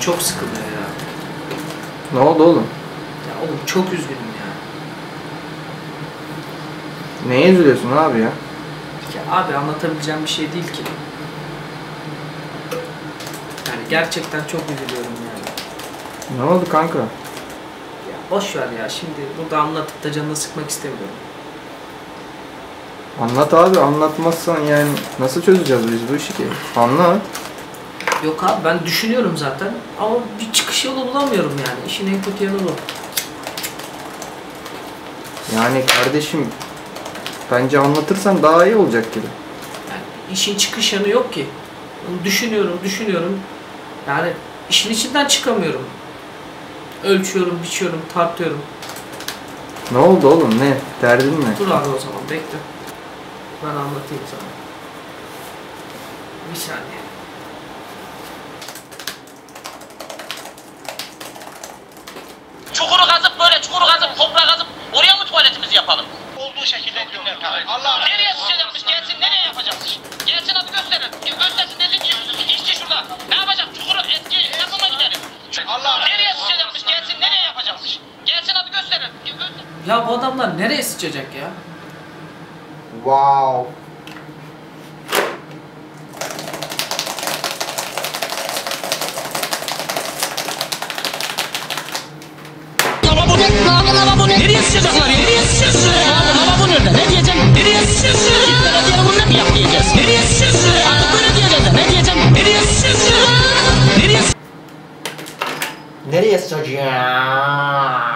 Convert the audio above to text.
çok sıkılıyor ya. Ne oldu oğlum? Ya oğlum çok üzgünüm ya. Neye üzülüyorsun abi ya? Ya abi anlatabileceğim bir şey değil ki. Yani gerçekten çok üzülüyorum yani. Ne oldu kanka? Ya boş ver ya şimdi burada anlatıp da canını sıkmak istemiyorum. Anlat abi anlatmazsan yani nasıl çözeceğiz biz bu işi ki? Anlat. Yok abi ben düşünüyorum zaten ama bir çıkış yolu bulamıyorum yani. İşin en kötü yanı bu. Yani kardeşim bence anlatırsan daha iyi olacak gibi. Yani işin çıkış yanı yok ki. Onu düşünüyorum, düşünüyorum. Yani işin içinden çıkamıyorum. Ölçüyorum, biçiyorum, tartıyorum. Ne oldu oğlum ne? Derdin ne? Dur abi o zaman bekle. Ben anlatayım sana. Bir saniye. Çukuru kazıp çukuru kazıp toprağı kazıp oraya mı tuvaletimizi yapalım? Olduğu şekilde dinle Allah Nereye sıçacakmış? Gelsin nereye yapacakmış? Gelsin hadi gösterin. Göstersin desin ki işçi şurada. Ne yapacak? Çukuru eski yapıma gidelim. Allah Nereye sıçacakmış? Gelsin nereye yapacakmış? Gelsin hadi gösterin. Göster. Ya bu adamlar nereye sıçacak ya? Wow. Nereye sıçacaklar ya? Sıçacaklar? Lavabo nerede? Ne diyeceğim? Nereye sıçacaklar? Belediye bunu ne mi yapmayacağız? Nereye sıçacaklar? Artık böyle diyeceğiz de ne diyeceğim? Nereye sıçacaklar? Nereye Nereye sıçacağım?